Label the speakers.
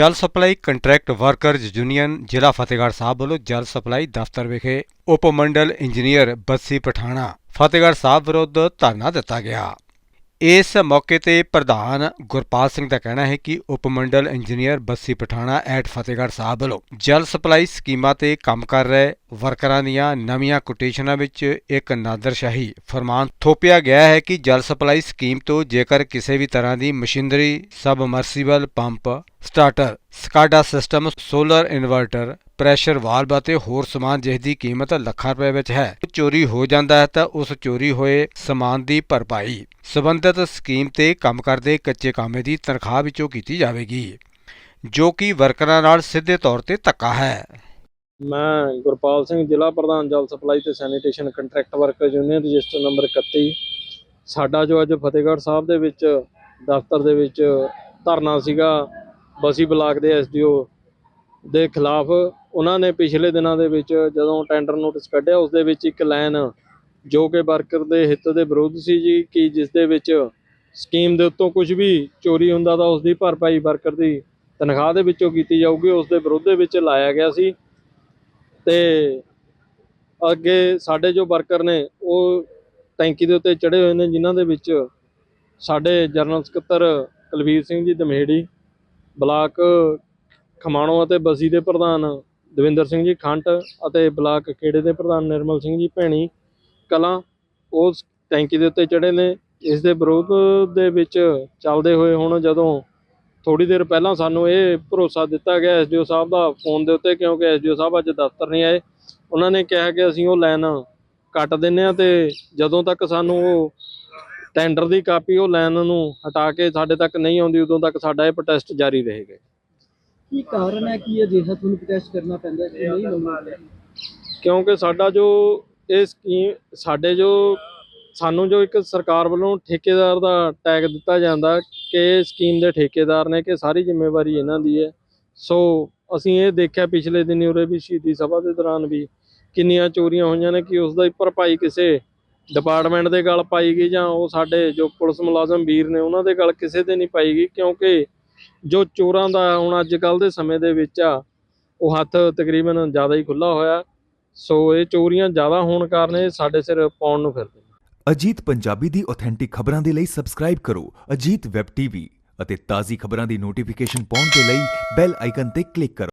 Speaker 1: ਜਲ supply contract workers union ਜ਼ਿਲ੍ਹਾ ਫਤਿਹਗੜ੍ਹ ਸਾਹਿਬ ਵੱਲੋਂ ਜਲ ਸਪਲਾਈ ਦਫ਼ਤਰ ਵਿਖੇ ਉਪ ਮੰਡਲ ਇੰਜੀਨੀਅਰ ਬੱਸੀ ਪਠਾਣਾ ਫਤਿਹਗੜ੍ਹ ਸਾਹਿਬ ਵਿਰੁੱਧ ਧਰਨਾ ਦਿੱਤਾ ਗਿਆ। ਇਸ ਮੌਕੇ ਤੇ ਪ੍ਰਧਾਨ ਗੁਰਪਾਲ ਸਿੰਘ ਦਾ ਕਹਿਣਾ ਹੈ ਕਿ ਉਪ ਮੰਡਲ ਇੰਜੀਨੀਅਰ ਬੱਸੀ ਪਠਾਣਾ ਐਟ ਫਤਿਹਗੜ੍ਹ ਸਾਹਿਬ ਵੱਲੋਂ ਜਲ ਸਪਲਾਈ ਸਕੀਮਾਂ ਤੇ ਕੰਮ ਕਰ ਰਹੇ ਵਰਕਰਾਂ ਦੀਆਂ ਨਵੀਆਂ ਕੋਟੇਸ਼ਨਾਂ ਵਿੱਚ ਇੱਕ ਨਾਦਰਸ਼ਾਹੀ ਫਰਮਾਨ ਥੋਪਿਆ ਗਿਆ ਹੈ ਕਿ ਜਲ ਸਪਲਾਈ ਸਕੀਮ ਤੋਂ ਜੇਕਰ ਕਿਸੇ ਵੀ ਤਰ੍ਹਾਂ ਦੀ machinery submersible pump starter, SCADA system, solar inverter, pressure valve ਅਤੇ ਹੋਰ ਸਮਾਨ ਜਿਸ ਦੀ ਕੀਮਤ ਲੱਖਾਂ ਰੁਪਏ ਵਿੱਚ ਹੈ। ਚੋਰੀ ਹੋ ਜਾਂਦਾ ਹੈ ਤਾਂ ਉਸ ਚੋਰੀ ਹੋਏ ਸਮਾਨ ਦੀ ਭਰਪਾਈ ਸਬੰਧਤ ਸਕੀਮ ਤੇ ਕੰਮ ਕਰਦੇ ਕੱਚੇ ਕਾਮੇ ਦੀ ਤਨਖਾਹ ਵਿੱਚੋਂ ਕੀਤੀ ਜਾਵੇਗੀ, ਜੋ ਕਿ ਵਰਕਰਾਂ ਨਾਲ ਸਿੱਧੇ ਤੌਰ ਤੇ ਧੱਕਾ ਹੈ।
Speaker 2: ਮੈਂ ਗੁਰਪਾਲ ਸਿੰਘ, ਜ਼ਿਲ੍ਹਾ ਪ੍ਰਧਾਨ ਜਲ ਸਪਲਾਈ ਤੇ sanitation contract worker union register number 31 ਸਾਡਾ ਜੋ ਅੱਜ ਫਤਿਹਗੜ੍ਹ ਸਾਹਿਬ ਦੇ ਵਿੱਚ ਦਫ਼ਤਰ ਦੇ ਵਿੱਚ ਧਰਨਾ ਸੀਗਾ ਬਸੀ ਬਲਾਕ ਦੇ ਐਸਡੀਓ ਦੇ ਖਿਲਾਫ ਉਹਨਾਂ ਨੇ ਪਿਛਲੇ ਦਿਨਾਂ ਦੇ ਵਿੱਚ ਜਦੋਂ ਟੈਂਡਰ ਨੋਟਿਸ ਕੱਢਿਆ, ਉਸ ਦੇ ਵਿੱਚ ਇੱਕ ਲਾਈਨ ਜੋ ਕਿ ਵਰਕਰ ਦੇ ਹਿੱਤ ਦੇ ਵਿਰੁੱਧ ਸੀ ਜੀ, ਕਿ ਜਿਸ ਦੇ ਵਿੱਚ ਸਕੀਮ ਦੇ ਉੱਤੋਂ ਕੁਝ ਵੀ ਚੋਰੀ ਹੁੰਦਾ ਤਾਂ ਉਸ ਦੀ ਭਰਪਾਈ ਵਰਕਰ ਦੀ ਤਨਖਾਹ ਦੇ ਵਿੱਚੋਂ ਕੀਤੀ ਜਾਊਗੀ, ਉਸ ਦੇ ਵਿਰੁੱਧ ਦੇ ਵਿੱਚ ਲਾਇਆ ਗਿਆ ਸੀ। ਤੇ ਅੱਗੇ ਸਾਡੇ ਜੋ ਵਰਕਰ ਨੇ, ਉਹ ਟੈਂਕੀ ਦੇ ਉੱਤੇ ਚੜੇ ਹੋਏ ਨੇ, ਜਿਨ੍ਹਾਂ ਦੇ ਵਿੱਚ ਸਾਡੇ ਜਨਰਲ ਸਕੱਤਰ ਕੁਲਵੀਰ ਸਿੰਘ ਜੀ ਦਮੇੜੀ ਬਲਾਕ ਖਮਾਣੋ ਅਤੇ ਬਸੀ ਦੇ ਪ੍ਰਧਾਨ ਦਵਿੰਦਰ ਸਿੰਘ ਜੀ ਖੰਟ ਅਤੇ ਬਲਾਕ ਖੇੜੇ ਦੇ ਪ੍ਰਧਾਨ ਨਿਰਮਲ ਸਿੰਘ ਜੀ ਭੈਣੀ ਕਲਾਂ, ਉਸ ਟੈਂਕੀ ਦੇ ਉੱਤੇ ਚੜੇ ਨੇ। ਇਸ ਦੇ ਵਿਰੋਧ ਦੇ ਵਿੱਚ ਚੱਲਦੇ ਹੋਏ ਹੁਣ ਜਦੋਂ ਥੋੜੀ ਦੇਰ ਪਹਿਲਾਂ ਸਾਨੂੰ ਇਹ ਭਰੋਸਾ ਦਿੱਤਾ ਗਿਆ ਐਸਡੀਓ ਸਾਹਿਬ ਦਾ ਫੋਨ ਦੇ ਉੱਤੇ, ਕਿਉਂਕਿ ਐਸਡੀਓ ਸਾਹਿਬ ਅੱਜ ਦਫ਼ਤਰ ਨਹੀਂ ਆਏ, ਉਹਨਾਂ ਨੇ ਕਿਹਾ ਕਿ ਅਸੀਂ ਉਹ ਲਾਈਨ ਕੱਟ ਦਿੰਨੇ ਆ ਤੇ ਜਦੋਂ ਤੱਕ ਸਾਨੂੰ ਉਹ ਟੈਂਡਰ ਦੀ ਕਾਪੀ ਉਹ ਲਾਈਨ ਨੂੰ ਹਟਾ ਕੇ ਸਾਡੇ ਤੱਕ ਨਹੀਂ ਆਉਂਦੀ ਉਦੋਂ ਤੱਕ ਸਾਡਾ ਇਹ ਪ੍ਰੋਟੈਸਟ ਜਾਰੀ ਰਹੇਗਾ।
Speaker 3: ਕੀ ਕਾਰਨ ਹੈ ਕਿ ਅਜਿਹਾ ਤੁਹਾਨੂੰ ਪ੍ਰੋਟੈਸਟ ਕਰਨਾ ਪੈਂਦਾ ਹੈ ਕਿ ਨਹੀਂ ਲਾਉਣਾ
Speaker 2: ਕਿਉਂਕਿ ਸਾਡਾ ਜੋ ਇਹ ਸਕੀਮ ਸਾਡੇ ਜੋ ਸਾਨੂੰ ਜੋ ਇੱਕ ਸਰਕਾਰ ਵੱਲੋਂ ਠੇਕੇਦਾਰ ਦਾ ਟੈਗ ਦਿੱਤਾ ਜਾਂਦਾ ਕਿ ਸਕੀਮ ਦੇ ਠੇਕੇਦਾਰ ਨੇ ਕਿ ਸਾਰੀ ਜ਼ਿੰਮੇਵਾਰੀ ਇਹਨਾਂ ਦੀ ਹੈ। ਸੋ ਅਸੀਂ ਇਹ ਦੇਖਿਆ ਪਿਛਲੇ ਦਿਨੀ ਉਰੇ ਵੀ ਸ਼ਹੀਦੀ ਸਭਾ ਦੇ ਦੌਰਾਨ ਵੀ ਕਿੰਨੀਆਂ ਚੋਰੀਆਂ ਹੋਈਆਂ ਨੇ ਕਿ ਉਸ ਦਾ ਹੀ ਭਰਪਾਈ ਕਿਸੇ ਡਿਪਾਰਟਮੈਂਟ ਦੇ ਗੱਲ ਪਾਈ ਗਈ ਜਾਂ ਉਹ ਸਾਡੇ ਜੋ ਪੁਲਿਸ ਮੁਲਾਜ਼ਮ ਵੀਰ ਨੇ ਉਹਨਾਂ ਦੇ ਗੱਲ ਕਿਸੇ 'ਤੇ ਨਹੀਂ ਪਾਈ ਗਈ ਕਿਉਂਕਿ ਜੋ ਚੋਰਾਂ ਦਾ ਹੁਣ ਅੱਜ ਕੱਲ ਦੇ ਸਮੇਂ ਦੇ ਵਿੱਚ ਆ, ਉਹ ਹੱਥ ਤਕਰੀਬਨ ਜ਼ਿਆਦਾ ਹੀ ਖੁੱਲਾ ਹੋਇਆ। ਸੋ ਇਹ ਚੋਰੀਆਂ ਜ਼ਿਆਦਾ ਹੋਣ ਕਾਰਨ ਇਹ ਸਾਡੇ ਸਿਰ ਪਾਉਣ ਨੂੰ ਫਿਰਦੇ
Speaker 4: ਅਜੀਤ ਪੰਜਾਬੀ ਦੀ ਆਥੈਂਟਿਕ ਖਬਰਾਂ ਦੇ ਲਈ ਸਬਸਕ੍ਰਾਈਬ ਕਰੋ ਅਜੀਤ ਵੈਬ ਟੀਵੀ ਅਤੇ ਤਾਜ਼ੀ ਖਬਰਾਂ ਦੀ ਨੋਟੀਫਿਕੇਸ਼ਨ ਪਾਉਣ ਦੇ ਲਈ ਬੈਲ ਆਈਕਨ ਤੇ ਕਲਿੱਕ ਕਰੋ।